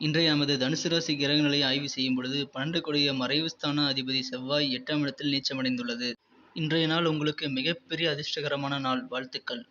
இன்றைய நமது தனுசு ராசி கிரகங்களை ஆய்வு செய்யும் பொழுது பன்னெண்டு கொடிய மறைவு ஸ்தான அதிபதி செவ்வாய் எட்டாம் இடத்தில் நீச்சமடைந்துள்ளது. இன்றைய நாள் உங்களுக்கு மிகப்பெரிய அதிர்ஷ்டகரமான நாள். வாழ்த்துக்கள்.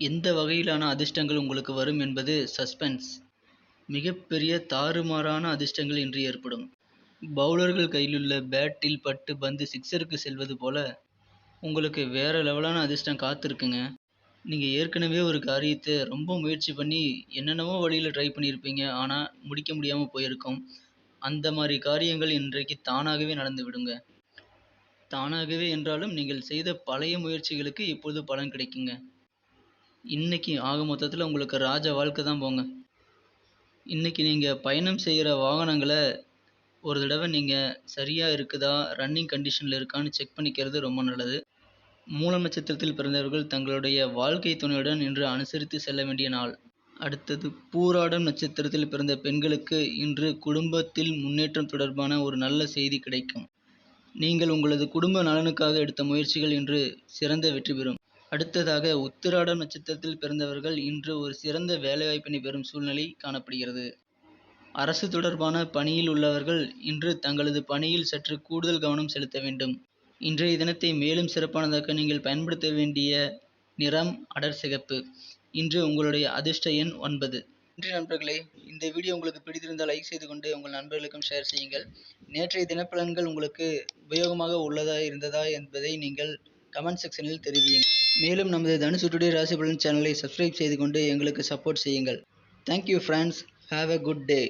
எந்த வகையிலான அதிர்ஷ்டங்கள் உங்களுக்கு வரும் என்பது சஸ்பென்ஸ். மிகப்பெரிய தாறுமாறான அதிர்ஷ்டங்கள் இன்று ஏற்படும். பவுலர்கள் கையிலுள்ள பேட்டில் பட்டு பந்து சிக்ஸருக்கு செல்வது போல உங்களுக்கு வேறு லெவலான அதிர்ஷ்டம் காத்திருக்குங்க. நீங்கள் ஏற்கனவே ஒரு காரியத்தை ரொம்ப முயற்சி பண்ணி என்னென்னவோ வழியில் ட்ரை பண்ணியிருப்பீங்க. ஆனால் முடிக்க முடியாமல் போயிருக்கும். அந்த மாதிரி காரியங்கள் இன்றைக்கு தானாகவே நடந்து விடுங்க. தானாகவே என்றாலும் நீங்கள் செய்த பழைய முயற்சிகளுக்கு இப்பொழுது பலன் கிடைக்குங்க. இன்னைக்கு ஆக மொத்தத்தில் உங்களுக்கு ராஜ வாழ்க்கை தான் போங்க. இன்னைக்கு நீங்கள் பயணம் செய்கிற வாகனங்களை ஒரு தடவை நீங்கள் சரியாக இருக்குதா? ரன்னிங் கண்டிஷனில் இருக்கான்னு செக் பண்ணிக்கிறது ரொம்ப நல்லது. மூலம் நட்சத்திரத்தில் பிறந்தவர்கள் தங்களுடைய வாழ்க்கை துணையுடன் இன்று அனுசரித்து செல்ல வேண்டிய நாள். அடுத்தது பூராடம் நட்சத்திரத்தில் பிறந்த பெண்களுக்கு இன்று குடும்பத்தில் முன்னேற்றம் தொடர்பான ஒரு நல்ல செய்தி கிடைக்கும். நீங்கள் உங்களது குடும்ப நலனுக்காக எடுத்த முயற்சிகள் இன்று சிறந்த வெற்றி பெறும். அடுத்ததாக உத்திராடம் நட்சத்திரத்தில் பிறந்தவர்கள் இன்று ஒரு சிறந்த வேலைவாய்ப்பினை பெறும் சூழ்நிலை காணப்படுகிறது. அரசு தொடர்பான பணியில் உள்ளவர்கள் இன்று தங்களது பணியில் சற்று கூடுதல் கவனம் செலுத்த வேண்டும். இன்றைய தினத்தை மேலும் சிறப்பானதாக்க நீங்கள் பயன்படுத்த வேண்டிய நிறம் அடர் சிகப்பு. இன்று உங்களுடைய அதிர்ஷ்ட எண் ஒன்பது. நன்றி நண்பர்களே இந்த வீடியோ உங்களுக்கு பிடித்திருந்தால் லைக் செய்து கொண்டு உங்கள் நண்பர்களுக்கும் ஷேர் செய்யுங்கள். நேற்றைய தினப்பலன்கள் உங்களுக்கு உபயோகமாக உள்ளதா இருந்ததா என்பதை நீங்கள் கமெண்ட் செக்ஷனில் தெரிவியுங்கள். மேலும் நமது தனுசு டுடே ராசி பலன் சேனலை சப்ஸ்கிரைப் செய்து கொண்டு எங்களுக்கு சப்போர்ட் செய்யுங்கள். Thank you friends have a good day